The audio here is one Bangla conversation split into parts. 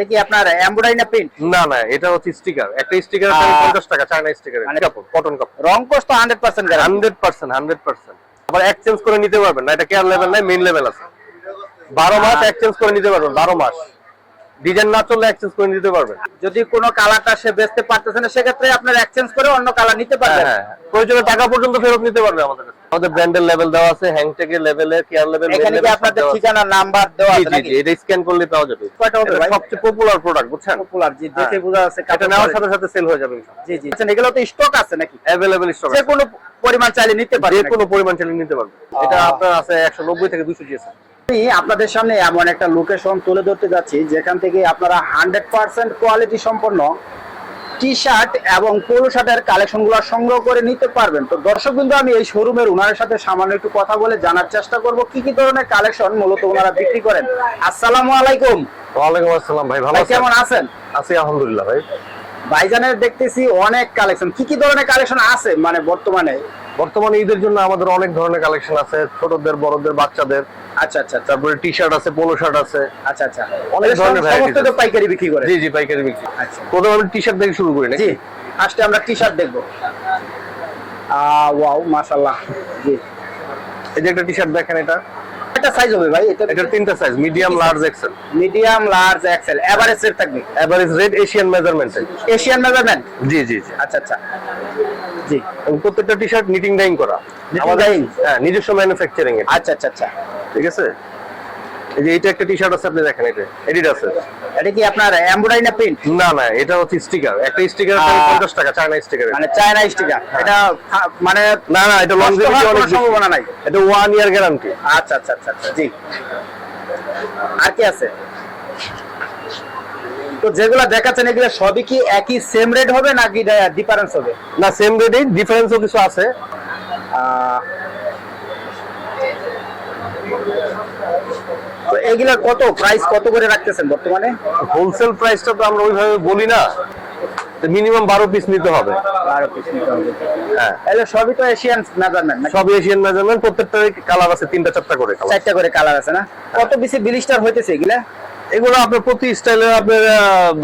এটা কি আপনার এমব্রয়ডারি না প্রিন্ট? না না এটা হচ্ছে স্টিকার একটা স্টিকার আহ, পঞ্চাশ টাকা চায়না স্টিকার মানে- কাপড় কটন কাপড়। রং কস্ট তো hundred percent guarantee hundred percent hundred percent আবার এক্সচেঞ্জ করে নিতে পারবেন না এটা কেয়ার লেভেল নাই মেইন লেভেল আছে। বারো মাস এক্সচেঞ্জ করে নিতে পারবেন বারো মাস। ডিজাইন না চললে এক্সচেঞ্জ করে নিতে পারবেন। যদি কোনো কালারটা সে বেচতে পারতেছে না সেক্ষেত্রে আপনার এক্সচেঞ্জ করে অন্য কালার নিতে হ্যাঁ পারবেন। হ্যাঁ প্রয়োজনে টাকা পর্যন্ত ফেরত নিতে পারবে আমাদের কাছে। আমাদের ব্র্যান্ডের লেভেল দেওয়া আছে হ্যাংটেকের লেভেলে কেয়ার লেভেল এখানে কি আপনাদের ঠিকানা নাম্বার দেওয়া আছে জি নাকি? জি এটা স্ক্যান করলে পাওয়া যাবে। কয়টা হবে ভাই? সবচেয়ে পপুলার প্রোডাক্ট বুঝছেন? পপুলার জি দেখে হ্যাঁ। বোঝা যাচ্ছে এটা নেওয়ার সাথে সাথে সেল হয়ে যাবে। জি জি। আচ্ছা, এগুলো তো স্টক আছে নাকি? অ্যাভেলেবল স্টক যে কোনো পরিমাণ চাইলে নিতে পারবে যে কোনো পরিমাণ চাইলে নিতে পারবে এটা আপনার আছে 190 থেকে 200 জিএসএম আমি আপনাদের সামনে এমন একটা লোকেশন তুলে ধরতে যাচ্ছি যেখান থেকে আপনারা হান্ড্রেড পার্সেন্ট কোয়ালিটি সম্পন্ন টি শার্ট এবং পোলো শার্টের কালেকশনগুলো সংগ্রহ করে নিতে পারবেন। তো দর্শক বিন্দু আমি এই শোরুমের ওনার সাথে সামান্য একটু কথা বলে জানার চেষ্টা করব কি কি ধরনের কালেকশন মূলত ওনারা বিক্রি করেন। আসসালামু আলাইকুম। ওয়ালাইকুম আসসালাম ভাই ভালো কেমন আছেন? আছি আলহামদুলিল্লাহ ভাই। ভাইজানের দেখতেছি অনেক কালেকশন কি কি ধরনের কালেকশন আছে মানে বর্তমানে? বর্তমানে ঈদের জন্য আমাদের অনেক ধরনের কালেকশন আছে ছোটদের বড়দের বাচ্চাদের। আচ্ছা আচ্ছা আচ্ছা। তারপরে টি শার্ট আছে পোলো শার্ট আছে। আচ্ছা আচ্ছা। অনেক ধরনের সমস্ত তো পাইকারি বিক্রি করে। জি জি পাইকারি বিক্রি। আচ্ছা। প্রথমে আমি টি শার্ট থেকে শুরু করি নাকি? জি। আজকে আমরা টি শার্ট দেখব ওয়াও মাশাল্লাহ জি। এই যে একটা টি শার্ট দেখেন এটা। একটা সাইজ হবে ভাই? এটা এটা তিনটা size medium large XL medium large XL average rate থাকবে? Average rate Asian measurement Asian measurement জি জি জি। আচ্ছা আচ্ছা। জি। প্রত্যেকটা টি শার্ট নিটিং ডাইং করা আমাদের হ্যাঁ নিজস্ব ম্যানুফ্যাকচারিং এর আচ্ছা আচ্ছা আচ্ছা। ঠিক আছে? এই যে এটা একটা টি শার্ট আছে আপনি দেখেন এটা। এডিডাস এটা কি আপনার এমব্রয়ডারি না প্রিন্ট না না এটা হচ্ছে স্টিকার একটা স্টিকার আহ, পঞ্চাশ টাকা চায়না স্টিকার মানে চায়না স্টিকার এটা মানে না না এটা লংজিভিটি অনেক সম্ভাবনা নাই। এটা ওয়ান ইয়ার গ্যারান্টি আচ্ছা আচ্ছা আচ্ছা আচ্ছা জি। আর কি আছে? তো যেগুলা দেখাচ্ছেন এগুলো সবই কি একই সেম রেট হবে নাকি ডিফারেন্স হবে? না সেম রেটেই ডিফারেন্সও কিছু আছে। আহ, তো এগুলা কত? প্রাইস কত করে রাখতেছেন বর্তমানে? হোলসেল প্রাইসটা তো আমরা ওইভাবে বলি না। মিনিমাম বারো পিস নিতে হবে। বারো পিস নিতে হবে। হ্যাঁ। এগুলো সবই তো এশিয়ান মেজারমেন্ট সব এশিয়ান মেজারমেন্ট প্রত্যেকটার কালার আছে তিনটা চারটা করে চারটা করে কালার আছে না? কত পিসে বিলিস্টার হইতেছে এগুলা? এগুলো আপনার প্রতি স্টাইলে আপনার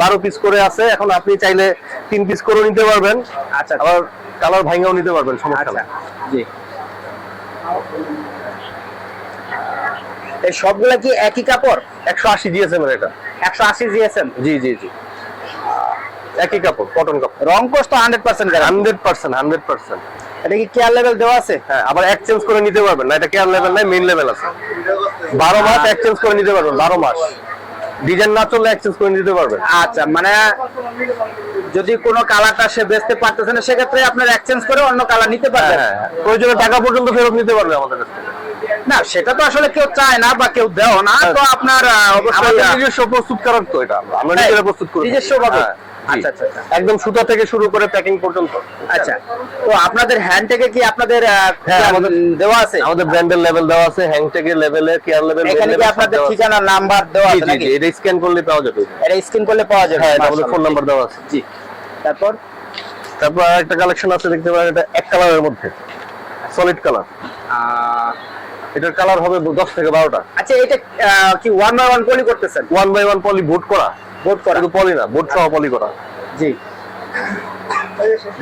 বারো পিস করে আছে। এখন আপনি চাইলে তিন পিস করে নিতে পারবেন। আচ্ছা। আবার কালার ভাঙাও নিতে পারবেন সমস্যা আচ্ছা। জি। এই সবগুলা কি একই কাপড়? একশো আশি জিএসএম এর এটা। একশো আশি জিএসএম জি জি জি। একই কাপড় কটন কাপড়। রং hundred percent hundred percent hundred percent. এটা কি কেয়ার লেভেল দেওয়া আছে? হ্যাঁ আবার এক্সচেঞ্জ করে নিতে পারবেন না এটা কেয়ার লেভেল নাই মেইন লেভেল আছে। বারো মাস এক্সচেঞ্জ করে নিতে পারবেন বারো মাস। ডিজাইন না চললে এক্সচেঞ্জ করে নিতে পারবেন। আচ্ছা মানে যদি কোনো কালারটা সে বেচতে পারতেছে না সেক্ষেত্রে আপনার এক্সচেঞ্জ করে অন্য কালার নিতে পারবেন হ্যাঁ হ্যাঁ। প্রয়োজনে টাকা পর্যন্ত ফেরত নিতে পারবে আমাদের কাছ না সেটা তো আসলে কেউ চায় না বা কেউ দেও না তো আপনার অবশ্যই নিজস্ব প্রস্তুতকারক তো এটা। আমরা আমরা নিজেরা প্রস্তুত করি। নিজস্ব ভাবে? হ্যাঁ, আচ্ছা, আচ্ছা, আচ্ছা। একদম সুতা থেকে শুরু করে প্যাকিং পর্যন্ত। আচ্ছা তো আপনাদের হ্যান্ড থেকে কি আপনাদের হ্যাঁ, দেওয়া আছে? আমাদের ব্র্যান্ডের লেভেল দেওয়া আছে হ্যাংটেকের লেভেলে কেয়ার লেভেল এখানে কি আপনাদের ঠিকানা নাম্বার দেওয়া আছে নাকি? এটা স্ক্যান করলে পাওয়া যাবে। এটা স্ক্রিন করলে পাওয়া যাবে হ্যাঁ আমাদের ফোন নাম্বার দেওয়া আছে। জি। তারপর? তারপর আরেকটা কালেকশন আছে দেখতে পারেন এটা এক কালারের মধ্যে। সলিড কালার এটার কালার হবে দশ থেকে বারোটা। আচ্ছা এটা কি ওয়ান বাই ওয়ান পলি করতেছেন? One by one poly boot করা। বোর্ড করা। কিন্তু পলি না বুট সহ পলি করা। জি।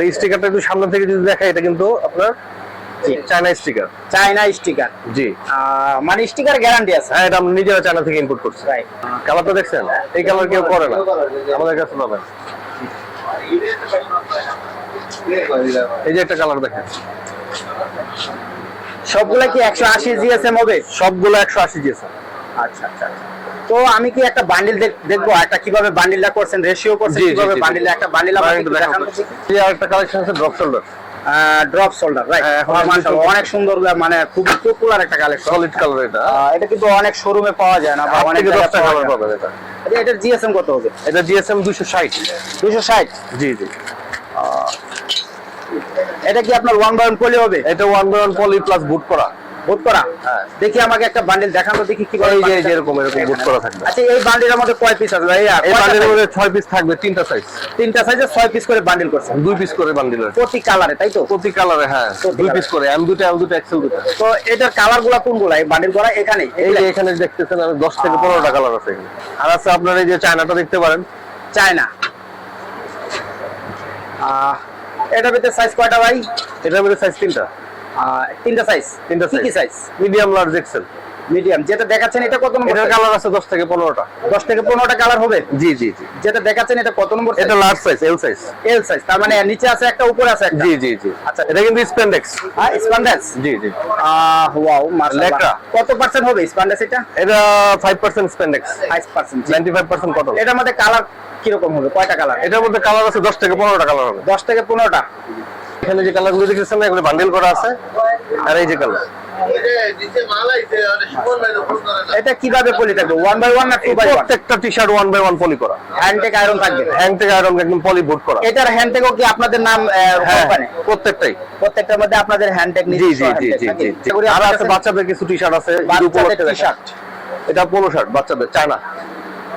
এই স্টিকারটা একটু সামনে থেকে যদি দেখা এটা কিন্তু আপনার চায়না স্টিকার চায়না স্টিকার জি। মানে স্টিকার গ্যারান্টি আছে। হ্যাঁ এটা আমরা নিজেরা চায়না থেকে ইম্পোর্ট করছি। রাইট কালারটা দেখছেন? এই কালার কেউ করে না। আমাদের কাছে পাবেন এই যে একটা কালার দেখেন। সবগুলা কি একশো আশি জিএসএম হবে? সবগুলো একশো আশি দিয়েছে আচ্ছা আচ্ছা আচ্ছা। তো আমি কি একটা বান্ডিল দেখব? একটা কীভাবে বান্ডিলটা করছেন রেশিও করছেন কীভাবে। বান্ডিল একটা বান্ডিল আমাকে একটু দেখান তো আরেকটা কালেকশন আছে drop shoulder drop shoulder right এখন অনেক সুন্দর মানে খুব পপুলার একটা কালেকশন সলিড কালার এটা। এটা কিন্তু অনেক শোরুমে পাওয়া যায় না বা অনেক জায়গায় পাওয়া যায়। এটা। এটা- এটার জিএসএম কত হবে? এটা জিএসএম দুশো ষাট। দুশো ষাট? জি জি। এটা কি আপনার ওয়ান বাই ওয়ান পলি হবে? এটা one by one poly plus boot করা। বুট করা? হ্যাঁ। দেখি আমাকে একটা বান্ডিল দেখান তো দেখি কি এই যে- এই যে এরকম- এরকম বুট করা থাকবে। আচ্ছা এই বান্ডিলের মধ্যে কয় পিস আছে? ভাই এই বান্ডিলের? মধ্যে ছয় পিস থাকবে তিনটা সাইজ তিনটা সাইজে ছয় পিস করে বান্ডিল করছে। দুই পিস করে বান্ডিলের প্রতি কালারে তাই তো? প্রতি কালারে হ্যাঁ দুই পিস করে এম দুটো এম দুটো এক্সেল দুটো। তো এটার কালারগুলা কোনগুলা? এই বান্ডিল করা এখানে এই যে এখানে দেখতেছেন আর দশ থেকে পনেরোটা কালার আছে এখানে। আর আছে আপনার এই যে চায়নাটা দেখতে পারেন। চায়না। আহ, এটার ভিতরে সাইজ কয়টা ভাই? এটার ভিতরে সাইজ তিনটা। তিনটা সাইজ তিনটা কি কি size size medium large XL medium. যেটা দেখাচ্ছেন এটা কত নম্বর এটার কালার আছে দশ থেকে পনেরোটা। দশ থেকে পনেরোটা কালার হবে? জি জি জি। যেটা দেখাচ্ছেন এটা কত নম্বর এটা large size L size L size তার মানে নিচে আছে একটা উপরে আছে একটা? জি জি জি। আচ্ছা। এটা কিন্তু স্প্যান্ডেক্স হ্যাঁ স্প্যান্ডেক্স জি জি। আহ ওয়াও মাশাআল্লাহ। কত পার্সেন্ট হবে স্প্যান্ডেক্স এটা? এটা five percent spandex 5% ninety five percent cotton এটার মধ্যে কালার কীরকম হবে? কয়টা কালার এটার মধ্যে কালার আছে দশ থেকে পনেরোটা কালার হবে। 10 থেকে 15টা এখানে যে কালারগুলো দেখতেছেন এগুলো বান্ডেল করা আছে। আর এই যে কালার এটা কীভাবে পলি থাকবে? ওয়ান বাই ওয়ান না টু বাই প্রত্যেকটা T shirt one by one poly করা। হ্যান্ডটেক আয়রন থাকবে? হ্যান্ডটেক আয়রন একদম পলি বুট করা। এটার হ্যান্ডটেকও কি আপনাদের নাম হ্যাঁ কোম্পানি প্রত্যেকটাই। প্রত্যেকটার মধ্যে আপনাদের হ্যান্ড টেক জি জি জি জি। আর আছে বাচ্চাদের কিছু টি শার্ট আছে। বাচ্চাদের এটা পোলো শার্ট বাচ্চাদের চায়না।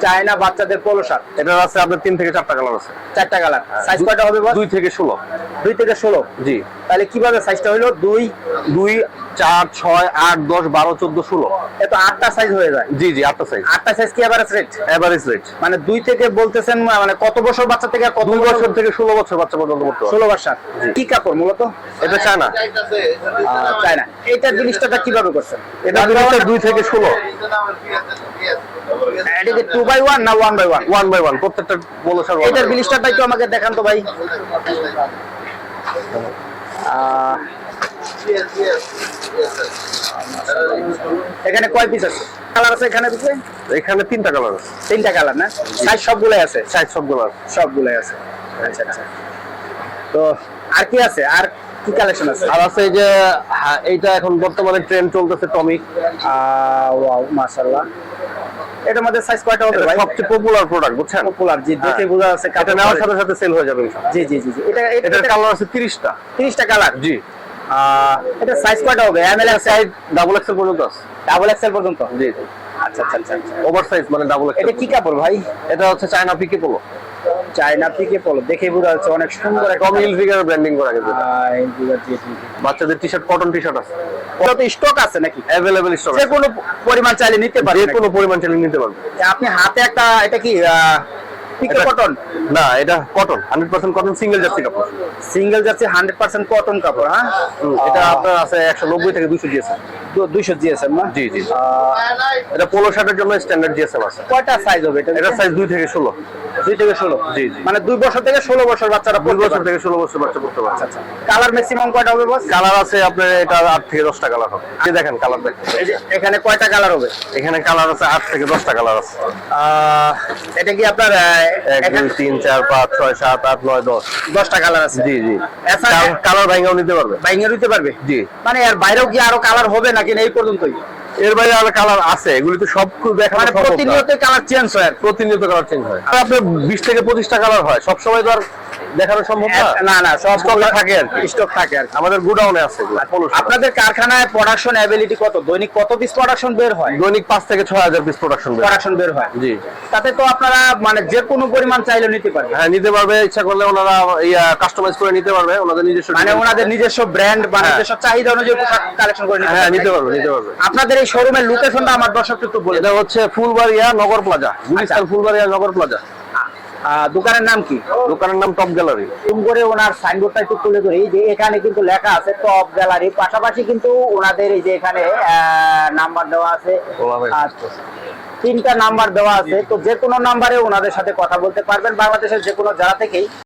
চায়না বাচ্চাদের পোলো শার্ট এটার আছে আপনার তিন থেকে চারটা কালার আছে। চারটা কালার সাইজ কয়টা হবে দুই থেকে ষোলো। দুই থেকে ষোলো? জি। তাহলে কীভাবে সাইজটা হলো দুই দুই চার ছয় আট দশ বারো চোদ্দ ষোলো। এত আটটা সাইজ হয়ে যায়। জি জি আটটা সাইজ আটটা সাইজ কি এভারেজ রেট এভারেজ রেট মানে দুই থেকে বলতেছেন মানে কত বছর বাচ্চা থেকে কত বছর থেকে ষোলো বছর বাচ্চা পর্যন্ত করতে ষোলো বছর। কি কাপড় মূলত? এটা চায়না। আহ, চায়না। এটা জিনিসটা কীভাবে করছেন? এটা জিনিসটা দুই থেকে ষোলো। এটা কি টু বাই ওয়ান না one by one one by one প্রত্যেকটা পোলো শার্ট এটার একটু আমাকে দেখান তো ভাই। এখানে কয় পিস আছে? কালার আছে এখানে পিছে এখানে তিনটা কালার আছে। তিনটা কালার না? সাইজ সবগুলাই আছে? সাইজ সবগুলো সবগুলাই আছে। আচ্ছা আচ্ছা। তো আর কি আছে? আর কি কালেকশন আছে? আর আছে এই যে হ্যাঁ, এইটা এখন বর্তমানে ট্রেন্ড চলতেছে টমিক ওয়াও মাশাআল্লাহ। এটার মধ্যে সাইজ কয়টা হবে ভাই? সবচেয়ে পপুলার প্রোডাক্ট বুঝছেন? পপুলার জি দেখে হ্যাঁ। বোঝা যাচ্ছে এটা নেওয়ার সাথে সাথে সেল হয়ে যাবে জি জি জি এটা এটার কালার আছে তিরিশটা। 30টা কালার জি। এটা সাইজ কয়টা হবে? M L size double XL পর্যন্ত আছে। ডাবল এক্সেল পর্যন্ত? জি। আচ্ছা আচ্ছা আচ্ছা ওভারসাইজ ওভার সাইজ মানে ডাবল এটা এক্সেল কি কাপড় ভাই? এটা হচ্ছে চায়না পিকে পোলো চায়না থেকে পলো দেখে বোঝা যাচ্ছে অনেক সুন্দর একটা টমি হিলফিগার ব্র্যান্ডিং করা গেছে জি। বাচ্চাদের T shirt cotton T shirt আছে। স্টক আছে নাকি? স্টক যে কোনো পরিমাণ চাইলে নিতে যে কোনো পরিমাণ চাইলে নিতে পারবে। আপনি হাতে একটা এটা কি পিকে কটন না এটা cotton hundred percent cotton single jersey কাপড়। সিঙ্গেল হান্ড্রেড পার্সেন্ট কটন কাপড় হ্যাঁ? এটা আপনার আছে একশো নব্বই থেকে দুশো জিএসএম দুইশো জিএসএম না? জি জি। এটা পোলো শার্টের জন্য স্ট্যান্ডার্ড জিএসএম আছে। কয়টা সাইজ হবে এটা এটা সাইজ দুই থেকে ষোলো। দুই থেকে ষোলো? জি, জি। মানে দুই বছর থেকে ষোলো বছর বাচ্চারা দুই বছর থেকে ষোলো বছর বাচ্চা পড়তে পারছে আচ্ছা কালার ম্যাক্সিমাম কয়টা হবে বস কালার আছে আপনার এটা আট থেকে দশটা কালার হবে। এই দেখেন কালার দেখেন। এখানে কয়টা কালার হবে? এখানে কালার আছে আট থেকে দশটা কালার আছে। এটা কি আপনার এক দুই তিন চার পাঁচ ছয় সাত আট নয় দশ। দশটা কালার আছে। জি জি। কালার ভাইঙ্গাও নিতে পারবে। দিতে পারবে? জি। মানে এর বাইরেও কি আরও কালার হবে নাকি না এই পর্যন্তই? এর বাইরে আরও কালার আছে এগুলি তো সব দেখানো মানে প্রতিনিয়ত কালার চেঞ্জ হয় প্রতিনিয়ত কালার চেঞ্জ হয়। আর আপনার বিশ থেকে পঁচিশটা কালার হয় সব সময় তো আর দেখানো সম্ভব না? না না সব এ থাকে আর স্টক থাকে আর আমাদের গোডাউনে আছে। আপনাদের কারখানায় প্রোডাকশন কত? দৈনিক কত পিস প্রোডাকশন বের হয়? দৈনিক পাঁচ থেকে ছয় হাজার পিস প্রোডাকশন প্রোডাকশন বের হয়। জি। তাতে তো আপনারা মানে যে কোনো পরিমাণ চাইলে নিতে পারবেন। হ্যাঁ নিতে পারবে ইচ্ছা করলে ওনারা ইয়া কাস্টমাইজ করে নিতে পারবে ওনাদের নিজস্ব মানে ওনাদের নিজস্ব ব্র্যান্ড বা হ্যাঁ। নিজস্ব চাহিদা অনুযায়ী পোশাক কালেকশন করে নিতে হ্যাঁ নিতে পারবে নিতে পারবে। আপনাদের এই শোরুমের লোকেশনটা আমার দর্শক একটু বলে এটা হচ্ছে ফুলবাড়িয়া নগর প্লাজা গুলিস্তান ফুলবাড়িয়া নগর প্লাজা। দোকানের নাম কি? দোকানের নাম টপ গ্যালারি জুম করে ওনার সাইনবোর্ডটা একটু তুলে ধরি। যে এখানে কিন্তু লেখা আছে টপ গ্যালারি পাশাপাশি কিন্তু ওনাদের এই যে এখানে নাম্বার দেওয়া আছে। আর তিনটা নাম্বার দেওয়া আছে। তো যে কোনো নাম্বারে ওনাদের সাথে কথা বলতে পারবেন। বাংলাদেশের যে কোনো জায়গা থেকেই।